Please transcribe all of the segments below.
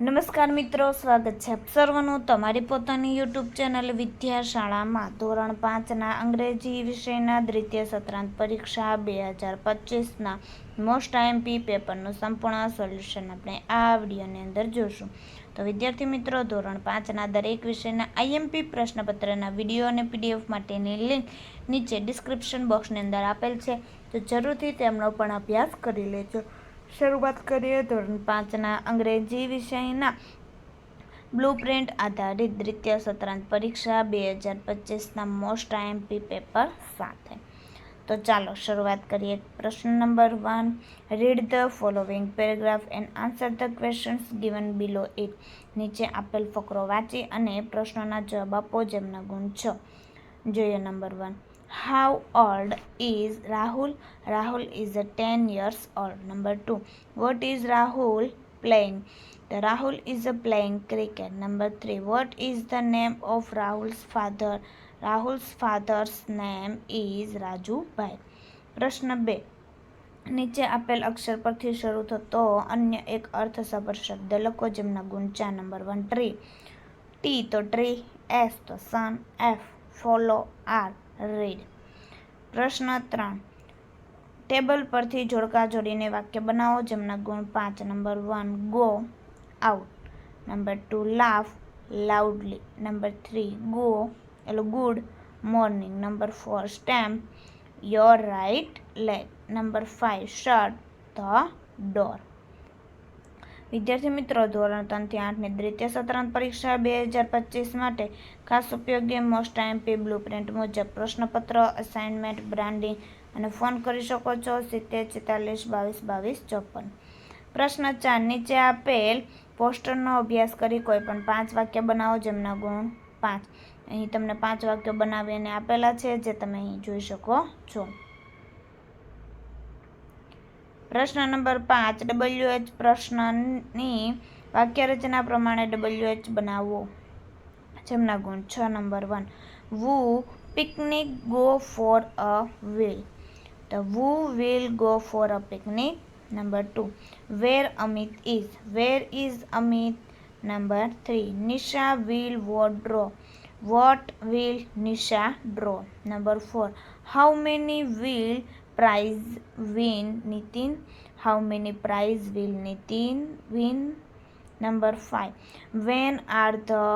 નમસ્કાર મિત્રો, સ્વાગત છે આપ સર્વનું તમારી પોતાની યુટ્યુબ ચેનલ વિદ્યાશાળામાં. ધોરણ પાંચના અંગ્રેજી વિષયના દ્વિતીય સત્રાંત પરીક્ષા બે હજાર પચીસના મોસ્ટ આઈએમપી પેપરનું સંપૂર્ણ સોલ્યુશન આપણે આ વિડીયોની અંદર જોશું. તો વિદ્યાર્થી મિત્રો, ધોરણ પાંચના દરેક વિષયના આઈએમપી પ્રશ્નપત્રના વીડિયો અને પીડીએફ માટેની લિંક નીચે ડિસ્ક્રિપ્શન બોક્સની અંદર આપેલ છે. તો જરૂરથી તેમનો પણ અભ્યાસ કરી લેજો. શરૂઆત કરીએ ધોરણ પાંચના અંગ્રેજી વિષયના. બ્લુ પ્રિન્ટ આધારિત દ્વિતીય સત્રાંત પરીક્ષા બે હજાર પચીસના મોસ્ટ આઈએમપી પેપર સાથે. તો ચાલો શરૂઆત કરીએ. પ્રશ્ન number one read the following paragraph and answer the questions given below it નીચે આપેલ ફકરો વાંચી અને પ્રશ્નોના જવાબ આપો, જેમના ગુણ છ. જોઈએ number one. How old is Rahul Rahul is a ten years old number two what is Rahul playing? The rahul is a playing cricket. Number 3 what is the name of rahul's father? Rahul's father's name is Rajubhai પ્રશ્ન બે નીચે આપેલ અક્ષર પરથી શરૂ થતો અન્ય એક અર્થસભર શબ્દ લખો જેમના ગુણ ચાર નંબર વન ટ્રી ટી તો ટ્રી એસ તો sun F follow R read. પ્રશ્ન ત્રણ. ટેબલ પરથી જોડકા જોડીને વાક્ય બનાવો, જેમના ગુણ પાંચ. Number one, go out. Number two, laugh loudly. Number three, go એટલે good morning. Number four, stamp your right leg. Number five shut the door. વિદ્યાર્થી મિત્રો, ધોરણ ત્રણથી આઠની દ્વિતીય સત્રાંત પરીક્ષા બે હજાર પચીસ માટે ખાસ ઉપયોગી મોસ્ટ આઈએમપી બ્લુ પ્રિન્ટ મુજબ પ્રશ્નપત્ર અસાઇનમેન્ટ બ્રાન્ડિંગ અને ફોન કરી શકો છો સિત્તેર, છેતાલીસ, બાવીસ બાવીસ, ચોપન. પ્રશ્ન ચાર, નીચે આપેલ પોસ્ટરનો અભ્યાસ કરી કોઈ પણ પાંચ વાક્ય બનાવો જેમના ગુણ પાંચ. અહીં તમને પાંચ વાક્યો બનાવીને આપેલા છે જે તમે અહીં જોઈ શકો છો. પ્રશ્ન નંબર પાંચ ડબલ્યુ એચ પ્રશ્નની વાક્યરચના પ્રમાણે ડબલ્યુ એચ બનાવો. જેમના ગુણ છ, number one. We picnic go for a will તો we will go for a picnic, number two. Where Amit is. Where is Amit, number three. Nisha will what draw. What will Nisha draw, number four. How many will prize win Nitin how many prize will Nitin win number 5 when are the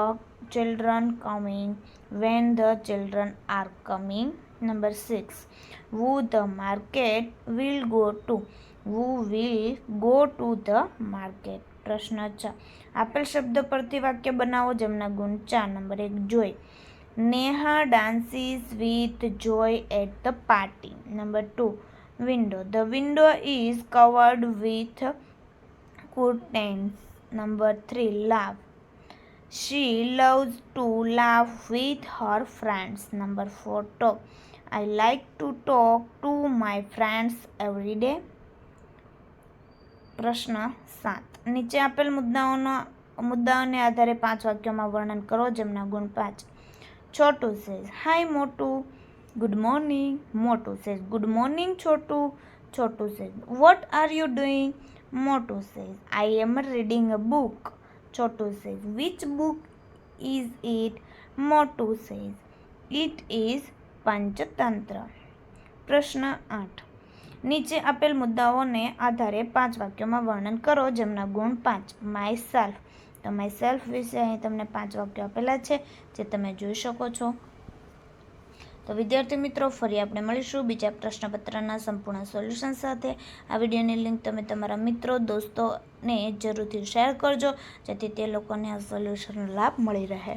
children coming when the children are coming number 6 who the market will go to who will go to the market પ્રશ્ન છ આપેલ શબ્દ પરથી વાક્ય બનાવો જેમના ગુણ ચાર નંબર એક જોઈ Neha dances with joy at the party. Number two, window. The window is covered with curtains. Number three, laugh. She loves to laugh with her friends. Number four, talk. I like to talk to my friends every day. પ્રશ્ન સાત નીચે આપેલ મુદ્દાઓનો મુદ્દાઓને આધારે પાંચ વાક્યોમાં વર્ણન કરો જેમના ગુણ પાંચ Chotu says, Hi Motu. Good morning. Motu says, Good morning, Chotu. Chotu says, What are you doing? Motu says, I am reading a book. Chotu says, Which book is it? Motu says, It is Panchatantra પ્રશ્ન આઠ નીચે આપેલ મુદ્દાઓને આધારે પાંચ વાક્યોમાં વર્ણન કરો જેમના ગુણ પાંચ માય સેલ્ફ તો માય સેલ્ફ વિશે અહીં તમને પાંચ વાક્યો આપેલા છે, જે તમે જોઈ શકો છો. તો વિદ્યાર્થી મિત્રો, ફરી આપણે મળીશું બીજા પ્રશ્નપત્રના સંપૂર્ણ સોલ્યુશન સાથે. આ વિડીયોની લિંક તમે તમારા મિત્રો, દોસ્તોને જરૂરથી શેર કરજો, જેથી તે લોકોને આ સોલ્યુશનનો લાભ મળી રહે.